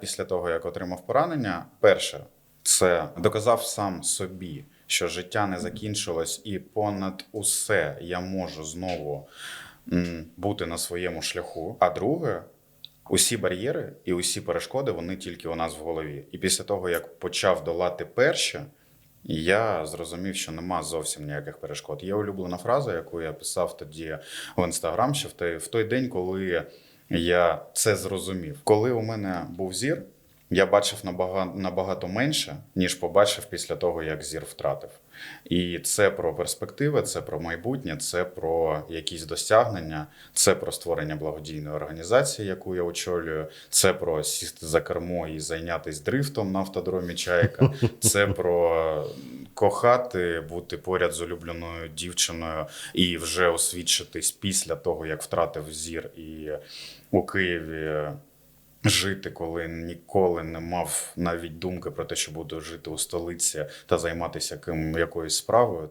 Після того, як отримав поранення, перше це доказав сам собі, що життя не закінчилось, і понад усе я можу знову бути на своєму шляху. А друге, усі бар'єри і усі перешкоди вони тільки у нас в голові. І після того, як почав долати перші, я зрозумів, що нема зовсім ніяких перешкод. Є улюблена фраза, яку я писав тоді в інстаграм, ще в той, в той день, коли я це зрозумів. Коли у мене був зір, я бачив набагато, набагато менше, ніж побачив після того, як зір втратив. І це про перспективи, це про майбутнє, це про якісь досягнення, це про створення благодійної організації, яку я очолюю, це про сісти за кермо і зайнятися дрифтом на автодромі Чайка, це про кохати, бути поряд з улюбленою дівчиною і вже освідчитись після того, як втратив зір і у Києві жити, коли ніколи не мав навіть думки про те, що буду жити у столиці та займатися ким якоюсь справою.